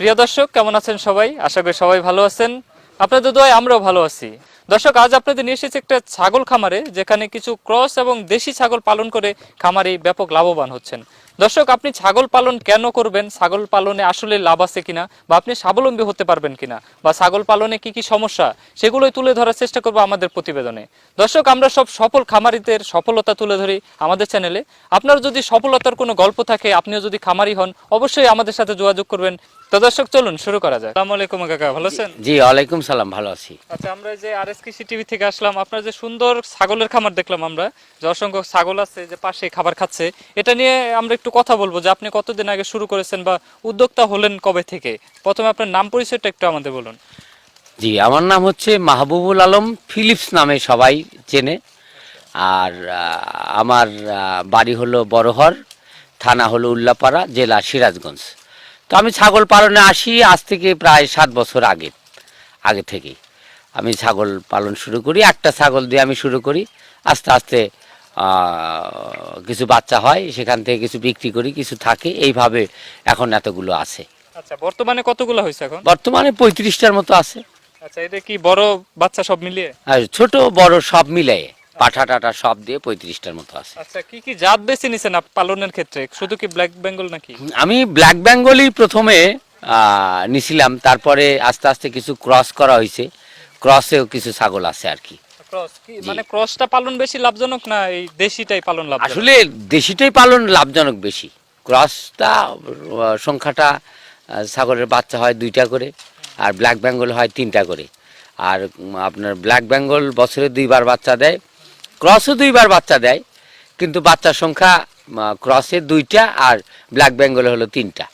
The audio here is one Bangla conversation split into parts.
প্রিয় দর্শক, কেমন আছেন সবাই? আশা করি সবাই ভালো আছেন। আপনাদের দোয়ায় আমরাও ভালো আছি। দর্শক, আজ আপনাদের নিয়ে এসেছি একটা ছাগল খামারে, যেখানে কিছু ক্রস এবং দেশি ছাগল পালন করে খামারে ব্যাপক লাভবান হচ্ছেন। দর্শক আপনি ছাগল পালন কেন করবেন? ছাগল পালনে আসলে লাভ আছে কিনা? বা আপনি স্বাবলম্বী হতে পারবেন কিনা? বা ছাগল পালনে কি কি সমস্যা? সেগুলোই তুলে ধরার চেষ্টা করব আমাদের প্রতিবেদনে। দর্শক আমরা সব সফল খামারিদের সফলতা তুলে ধরি আমাদের চ্যানেলে। আপনার যদি সফলতার কোনো গল্প থাকে আপনিও যদি খামারি হন অবশ্যই আমাদের সাথে যোগাযোগ করবেন। তো দর্শক চলুন শুরু করা যায় আসসালামু আলাইকুম কাকা ভালো আছেন? জি ওয়ালাইকুম সালাম ভালো আছি। আচ্ছা আমরা যে আর এস কৃষি টিভি থেকে আসলাম আপনার যে সুন্দর ছাগলের খামার দেখলাম আমরা যে অসংখ্য ছাগল আছে যে পাশে খাবার খাচ্ছে এটা নিয়ে আমরা একটু কথা বলব যে আপনি কতদিন আগে শুরু করেছেন বা উদ্যোক্তা হলেন কবে থেকে? প্রথমে আপনার নাম পরিচয়টা একটু আমাদের বলুন। জি, আমার নাম হচ্ছে মাহবুবুল আলম ফিলিপস নামে সবাই চেনে। আর আমার বাড়ি হলো বড়হর, থানা হলো উল্লাপাড়া, জেলা সিরাজগঞ্জ। তো আমি ছাগল পালনে আসি আজ থেকে প্রায় সাত বছর আগে আগে থেকেই। আমি ছাগল পালন শুরু করি, একটা ছাগল দিয়ে আমি শুরু করি। আস্তে আস্তে কিছু বাচ্চা হয় সেখান থেকে কিছু বিক্রি করি কিছু থাকে এইভাবে এখন এতগুলো আছে। আচ্ছা বর্তমানে কতগুলো হয়েছে এখন? বর্তমানে পঁয়ত্রিশটার মতো আছে। আচ্ছা এটা কি বড় বাচ্চা সব মিলিয়ে? আর ছোট বড় সব মিলিয়ে পাঠা টাটা সব দিয়ে পঁয়ত্রিশটার মতো আছে। আচ্ছা কি কি জাত বেছে নিছেন পালনের ক্ষেত্রে? শুধু কি ব্ল্যাক বেঙ্গল নাকি? আমি ব্ল্যাক বেঙ্গলই প্রথমে নিছিলাম তারপরে আস্তে আস্তে কিছু ক্রস করা হয়েছে। ক্রসেও কিছু ছাগল আছে আর কি। ক্রস কি? মানে ক্রসটা পালন বেশি লাভজনক না এই দেশিটাই পালন লাভজনক? আসলে দেশিটাই পালন লাভজনক বেশি। ক্রসটা সংখ্যাটা ছাগলের বাচ্চা হয় দুইটা করে আর ব্ল্যাক বেঙ্গল হয় তিনটা করে। আর আপনার ব্ল্যাক বেঙ্গল বছরে দুইবার বাচ্চা দেয় ক্রসও দুইবার বাচ্চা দেয় কিন্তু বাচ্চার সংখ্যা ক্রসে দুইটা আর ব্ল্যাক বেঙ্গলে হলো তিনটা।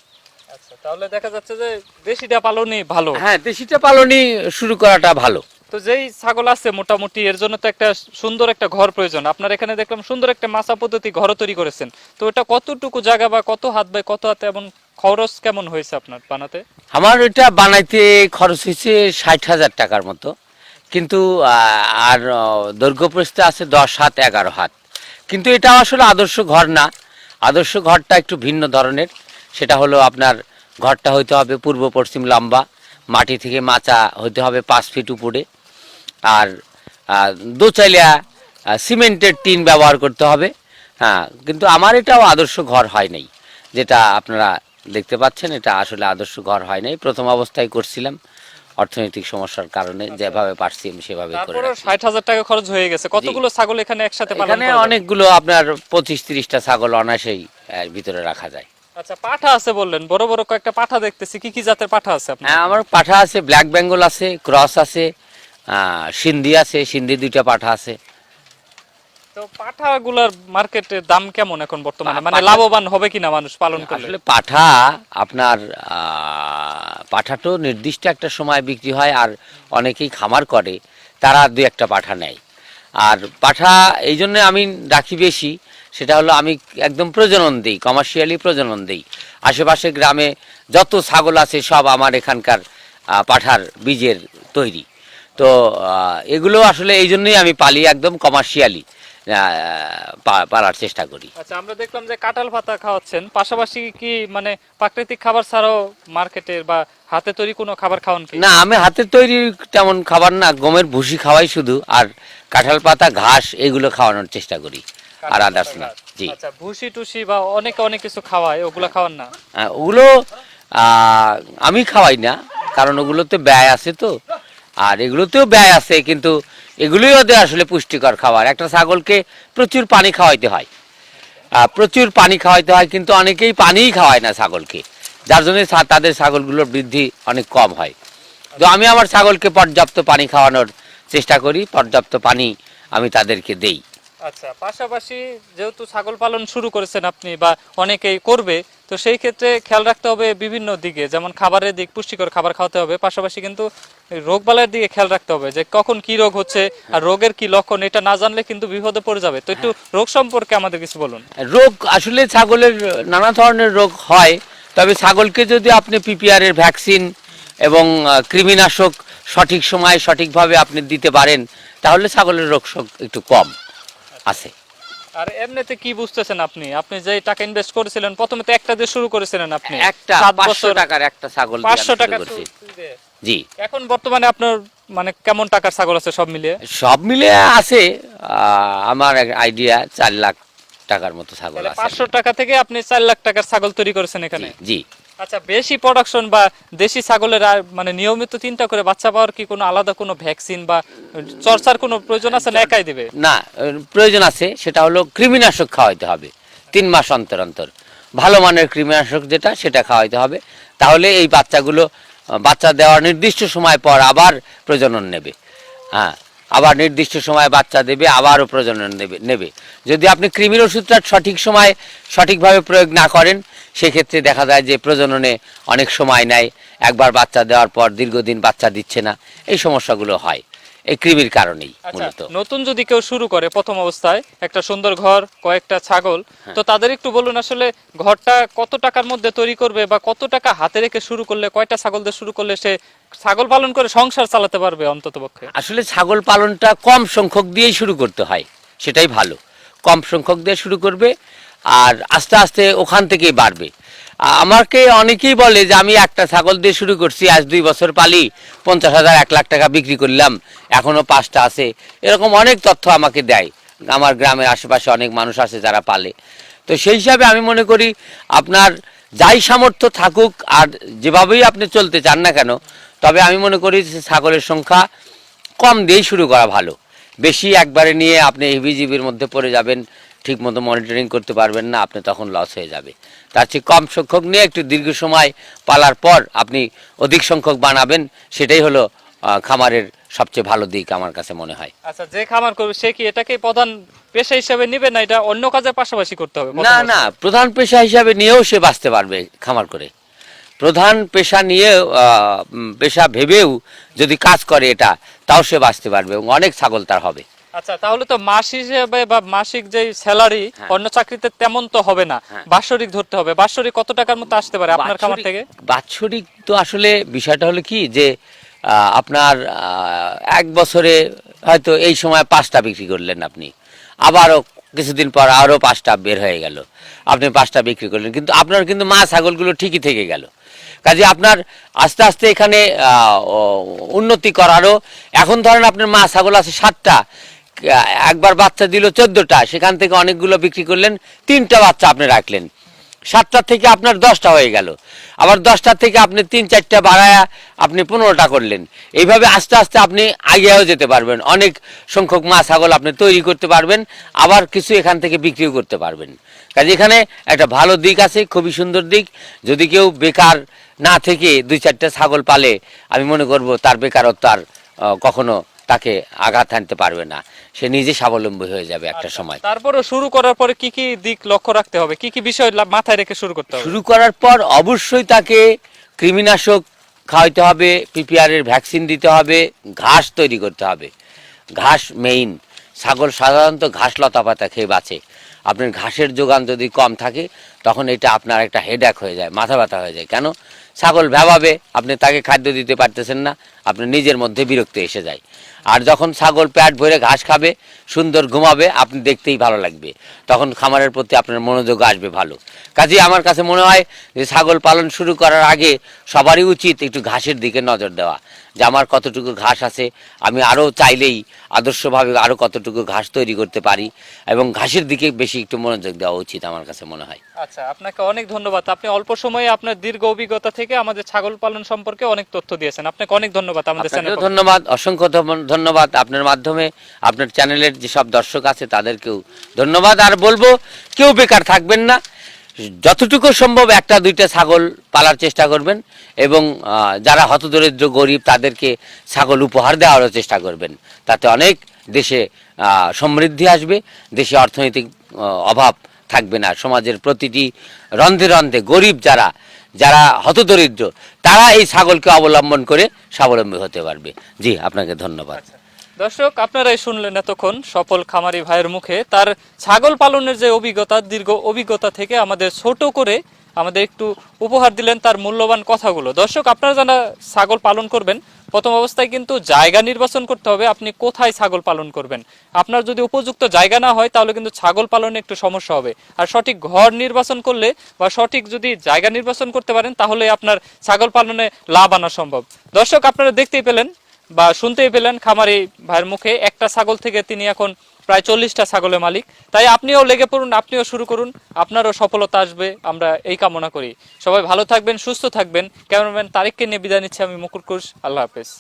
আচ্ছা তাহলে দেখা যাচ্ছে যে দেশিটা পালনই ভালো। হ্যাঁ দেশিটা পালনই শুরু করাটা ভালো। তো যেই ছাগল আছে মোটামুটি এর জন্য তো একটা সুন্দর একটা ঘর প্রয়োজন। আপনার এখানে দেখলাম সুন্দর একটা মাছা পদ্ধতি ঘর তৈরি করেছেন। তো এটা কতটুকু জায়গা বা কত হাত বাই কত হাতে এবং খরচ কেমন হয়েছে আপনার বানাতে? আমার এটা বানাইতে খরচ হয়েছে ষাট হাজার টাকার মতো। কিন্তু আর আহ, দৈর্ঘ্য প্রস্থে আছে দশ হাত এগারো হাত। কিন্তু এটা আসলে আদর্শ ঘর না। আদর্শ ঘরটা একটু ভিন্ন ধরনের। সেটা হলো আপনার ঘরটা হইতে হবে পূর্ব পশ্চিম লম্বা। মাটি থেকে মাচা হতে হবে পাঁচ ফিট উপরে। আর আহ, সিমেন্টের টিন ব্যবহার করতে হবে। হ্যাঁ কিন্তু আমার এটাও আদর্শ ঘর হয় নাই যেটা আপনারা দেখতে পাচ্ছেন এটা আসলে আদর্শ ঘর হয় নাই। প্রথম অবস্থায় করছিলাম অর্থনৈতিক সমস্যার কারণে যেভাবে পারছি আমি সেভাবে করে ষাট হাজার টাকা খরচ হয়ে গেছে। কতগুলো ছাগল এখানে একসাথে এখানে অনেকগুলো আপনার পঁচিশ তিরিশটা ছাগল অনায়াসেই ভিতরে রাখা যায়। আচ্ছা পাঠা আছে বললেন। বড় বড় কয়েকটা পাঠা দেখতেছি। কি কি জাতের পাঠা আছে আপনার? হ্যাঁ আমার পাঠা আছে ব্ল্যাক বেঙ্গল আছে ক্রস আছে সিন্ধি আছে সিন্ধি দুইটা পাঠা আছে। তো পাঠাগুলার মার্কেটে দাম কেমন এখন বর্তমানে? মানে লাভবান হবে কিনা মানুষ পালন করলে? আসলে পাঠা আপনার পাঠা তো নির্দিষ্ট একটা সময় বিক্রি হয় আর অনেকেই খামার করে তারা দু একটা পাঠা নেয়। আর পাঠা এই জন্য আমি রাখি বেশি সেটা হলো আমি একদম প্রজনন দিই কমার্শিয়ালি প্রজনন দিই। আশেপাশে গ্রামে যত ছাগল আছে সব আমার এখানকার পাঠার বীজের তৈরি। তো এগুলো আসলে এই জন্যই আমি পালি একদম কমার্শিয়ালি পালার চেষ্টা করি। আচ্ছা আমরা দেখলাম যে কাঁঠাল পাতা খাওয়াচ্ছেন। পাশাপাশি কি মানে প্রাকৃতিক খাবার ছাড়াও মার্কেটের বা হাতে তৈরি কোনো খাবার খাওয়ান কি? না আমি হাতের তৈরি তেমন খাবার না গমের ভুসি খাওয়াই শুধু। আর কাঁঠাল পাতা ঘাস এগুলো খাওয়ানোর চেষ্টা করি। আর আদার্স না। জি। আচ্ছা ভুসি টুসি বা অনেকে অনেক কিছু খাওয়ায় ওগুলা খাওয়ান না? আহ, ওগুলো আমি খাওয়াই না কারণ ওগুলোতে ব্যয় আছে তো। আর এগুলোতেও ব্যয় আছে কিন্তু এগুলোই ওদের আসলে পুষ্টিকর খাবার। একটা ছাগলকে প্রচুর পানি খাওয়াইতে হয়। প্রচুর পানি খাওয়াইতে হয় কিন্তু অনেকেই পানিই খাওয়ায় না ছাগলকে। যার জন্য তাদের ছাগলগুলোর বৃদ্ধি অনেক কম হয়। তো আমি আমার ছাগলকে পর্যাপ্ত পানি খাওয়ানোর চেষ্টা করি পর্যাপ্ত পানি আমি তাদেরকে দেই। আচ্ছা পাশাপাশি যেহেতু ছাগল পালন শুরু করেছেন আপনি বা অনেকেই করবে তো সেই ক্ষেত্রে খেয়াল রাখতে হবে বিভিন্ন দিকে যেমন খাবারের দিক পুষ্টিকর খাবার খাওয়াতে হবে পাশাপাশি কিন্তু রোগ বালাইয়ের দিকে খেয়াল রাখতে হবে যে কখন কি রোগ হচ্ছে আর রোগের কি লক্ষণ এটা না জানলে কিন্তু বিপদে পড়ে যাবে। তো একটু রোগ সম্পর্কে আমাদের কিছু বলুন। রোগ আসলে ছাগলের নানা ধরনের রোগ হয় তবে ছাগলকে যদি আপনি পিপিআর এর ভ্যাকসিন এবং কৃমিনাশক সঠিক সময়ে সঠিকভাবে আপনি দিতে পারেন তাহলে ছাগলের রোগ একটু কম। আছে। আর এমনিতে কি বুঝতেছেন আপনি? আপনি যে টাকা ইনভেস্ট করেছিলেন প্রথমে তো একটা দিয়ে শুরু করেছিলেন আপনি। একটা সাত পাঁচশো বছর টাকার একটা ছাগল দিয়ে আমি পাঁচশো শুরু টাকা করছি। জি। এখন বর্তমানে আপনার মানে কেমন টাকার ছাগল আছে সব মিলিয়ে? সব মিলে আছে আমার আইডিয়া চার লাখ টাকার মতো ছাগল আছে। পাঁচশো টাকা থেকে আপনি চার লাখ টাকার ছাগল তৈরি করেছেন এখানে। জি। আচ্ছা বেশি প্রোডাকশন বা দেশি ছাগলের মানে নিয়মিত তিনটা করে বাচ্চা পাওয়ার কি কোনো আলাদা কোনো ভ্যাকসিন বা চর্চার কোনো প্রয়োজন আছে না একাই দিবে? না, প্রয়োজন আছে, সেটা হলো কৃমিনাশক খাওয়াইতে হবে, তিন মাস অন্তর অন্তর। ভালো মানের কৃমিনাশক যেটা, সেটা খাওয়াইতে হবে। তাহলে এই বাচ্চাগুলো, বাচ্চা দেওয়ার নির্দিষ্ট সময় পর আবার প্রজনন নেবে। হ্যাঁ আবার নির্দিষ্ট সময়ে বাচ্চা দেবে, আবারও প্রজনন নেবে নেবে। যদি আপনি কৃমির ওষুধটা সঠিক সময় সঠিকভাবে প্রয়োগ না করেন, সেক্ষেত্রে দেখা যায় যে প্রজননে অনেক সময় নেয়। একবার বাচ্চা দেওয়ার পর দীর্ঘদিন বাচ্চা দিচ্ছে না। এই সমস্যাগুলো হয়। এই কৃমির কারণেই আচ্ছা মূলত। নতুন যদি কেউ শুরু করে প্রথম অবস্থায় একটা সুন্দর ঘর কয়েকটা ছাগল হ্যাঁ। তো তাদের একটু বলুন আসলে ঘরটা কত টাকার মধ্যে তৈরি করবে বা কত টাকা হাতে রেখে শুরু করলে কয়টা ছাগল দিয়ে শুরু করলে সে ছাগল পালন করে সংসার চালাতে পারবে অন্তত পক্ষে? আসলে ছাগল পালনটা কম সংখ্যক দিয়েই শুরু করতে হয় সেটাই ভালো। কম সংখ্যক দিয়ে শুরু করবে আর আস্তে আস্তে ওখান থেকেই বাড়বে। আমাকে অনেকেই বলে যে, আমি একটা ছাগল দিয়ে শুরু করছি, আজ দুই বছর পালি, পঞ্চাশ হাজার, এক লাখ টাকা বিক্রি করলাম, এখনও পাঁচটা আছে। এরকম অনেক তথ্য আমাকে দেয়। আমার গ্রামের আশেপাশে অনেক মানুষ আছে যারা পালে। তো সেই হিসাবে আমি মনে করি, আপনার যাই সামর্থ্য থাকুক, আর যেভাবেই আপনি চলতে চান না কেন, তবে আমি মনে করি ছাগলের সংখ্যা কম দিয়েই শুরু করা ভালো। বেশি একবারে নিয়ে আপনি হিবিজিবির মধ্যে পড়ে যাবেন ঠিক মতো মনিটরিং করতে পারবেন না আপনি তখন লস হয়ে যাবে। তার চেয়ে কম সংখ্যক নিয়ে একটু দীর্ঘ সময় পালার পর আপনি অধিক সংখ্যক বানাবেন সেটাই হলো খামারের সবচেয়ে ভালো দিক আমার কাছে মনে হয়। আচ্ছা যে খামার করবে সে কি এটাকে প্রধান পেশা হিসেবে নিবে না এটা অন্য কাজের পাশাপাশি করতে হবে? না না প্রধান পেশা হিসাবে নিয়েও সে বাঁচতে পারবে খামার করে। প্রধান পেশা নিয়ে পেশা ভেবেও যদি কাজ করে এটা তাও সে বাঁচতে পারবে এবং অনেক ছাগল তার হবে। আচ্ছা তাহলে তো মাস হিসেবে বা মাসিক যে স্যালারি। অন্য চাকরিতে তেমন তো হবে না। হ্যাঁ। বাৎসরিক ধরতে হবে। বাৎসরিক কত টাকার মতো আসতে পারে আপনার খামার থেকে? বাৎসরিক তো আসলে বিষয়টা হলো কি যে আপনার এক বছরে হয়তো এই সময় পাঁচটা বিক্রি করলেন আপনি। আবারও কিছুদিন পর আরও পাঁচটা বের হয়ে গেল। আপনি পাঁচটা বিক্রি করলেন। কিন্তু আপনার কিন্তু মা ছাগলগুলো ঠিকই থেকে গেল। কাজে আপনার আস্তে আস্তে এখানে আহ, উন্নতি করারও এখন ধরেন আপনার মা ছাগল আছে সাতটা। একবার বাচ্চা দিল চোদ্দটা, সেখান থেকে অনেকগুলো বিক্রি করলেন, তিনটা বাচ্চা আপনি রাখলেন। সাতটা থেকে আপনার দশটা হয়ে গেল। আবার দশটা থেকে আপনি তিন, চারটা বাড়ায়া আপনি পনেরোটা করলেন। এইভাবে আস্তে আস্তে আপনি আগেও যেতে পারবেন। অনেক সংখ্যক মা ছাগল আপনি তৈরি করতে পারবেন, আবার কিছু এখান থেকে বিক্রিও করতে পারবেন। কাজে এখানে একটা ভালো দিক আছে, খুবই সুন্দর দিক। যদি কেউ বেকার না থেকে দুই, চারটা ছাগল পালে, আমি মনে করব তার বেকারত্ব আর কখনো তাকে আঘাত আনতে পারবে না। সে নিজে স্বাবলম্বী হয়ে যাবে একটা সময়। তারপরে শুরু করার পরে কি কি দিক লক্ষ্য রাখতে হবে? কি কি বিষয় মাথায় রেখে শুরু করতে হবে? শুরু করার পর অবশ্যই তাকে কৃমিনাশক খাওয়াইতে হবে পিপিআর এর ভ্যাকসিন দিতে হবে ঘাস তৈরি করতে হবে। ঘাস মেইন ছাগল সাধারণত ঘাস লতা পাতা খেয়ে বাঁচে। আপনার ঘাসের যোগান যদি কম থাকে তখন এটা আপনার একটা হেডেক হয়ে যায় মাথা ব্যথা হয়ে যায়। কেন? ছাগল ভেবাবে আপনি তাকে খাদ্য দিতে পারতেছেন না আপনি নিজের মধ্যে বিরক্তি এসে যায়। আর যখন ছাগল প্যাট ভরে ঘাস খাবে, সুন্দর ঘুমাবে, আপনি দেখতেই ভালো লাগবে। তখন খামারের প্রতি আপনার মনোযোগ আসবে ভালো। কাজেই আমার কাছে মনে হয় যে ছাগল পালন শুরু করার আগে সবারই উচিত একটু ঘাসের দিকে নজর দেওয়া। যে আমার কতটুকু ঘাস আছে আমি আরও চাইলেই আদর্শভাবে আরও কতটুকু ঘাস তৈরি করতে পারি এবং ঘাসের দিকে বেশি একটু মনোযোগ দেওয়া উচিত আমার কাছে মনে হয়। আচ্ছা আপনাকে অনেক ধন্যবাদ। আপনি অল্প সময়ে আপনার দীর্ঘ অভিজ্ঞতা থেকে আমাদের ছাগল পালন সম্পর্কে অনেক তথ্য দিয়েছেন। আপনাকে অনেক ধন্যবাদ আমাদের চ্যানেল ধন্যবাদ অসংখ্য ধন্যবাদ আপনার মাধ্যমে। আপনার চ্যানেলের যেসব দর্শক আছে তাদেরকেও ধন্যবাদ। আর বলব কেউ বেকার থাকবেন না। যতটুকু সম্ভব একটা দুইটা ছাগল পালার চেষ্টা করবেন এবং যারা হতদরিদ্র, গরিব, তাদেরকে ছাগল উপহার দেওয়ারও চেষ্টা করবেন। তাতে অনেক দেশে সমৃদ্ধি আসবে, দেশে অর্থনৈতিক অভাব থাকবে না। সমাজের প্রতিটি রন্ধে রন্ধে গরিব যারা যারা হতদরিদ্র, তারা এই ছাগলকে অবলম্বন করে স্বাবলম্বী হতে পারবে। জি, আপনাকে ধন্যবাদ। দর্শক, আপনারাই শুনলেন এতক্ষণ সফল খামারি ভাইয়ের মুখে। তার ছাগল পালনের যে অভিজ্ঞতা, দীর্ঘ অভিজ্ঞতা থেকে আমাদের ছোট করে আমাদের একটু উপহার দিলেন তার মূল্যবান কথাগুলো। দর্শক, আপনারা যারা ছাগল পালন করবেন, প্রথম অবস্থায় কিন্তু জায়গা নির্বাচন করতে হবে, আপনি কোথায় ছাগল পালন করবেন? আপনার যদি উপযুক্ত জায়গা না হয়, তাহলে কিন্তু ছাগল পালনে একটু সমস্যা হবে। আর সঠিক ঘর নির্বাচন করলে বা সঠিক যদি জায়গা নির্বাচন করতে পারেন, তাহলে আপনার ছাগল পালনে লাভ আনা সম্ভব। দর্শক, আপনারা দেখতেই পেলেন বা শুনতেই পেলেন খামারি ভাইয়ের মুখে। একটা ছাগল থেকে তিনি এখন প্রায় চল্লিশটা ছাগলের মালিক। তাই আপনিও লেগে পড়ুন, আপনিও শুরু করুন। আপনারও সফলতা আসবে, আমরা এই কামনা করি। সবাই ভালো থাকবেন, সুস্থ থাকবেন। ক্যামেরাম্যান তারিককে নিয়ে বিদায় নিচ্ছি আমি মুকুর কুশ আল্লাহ হাফেজ।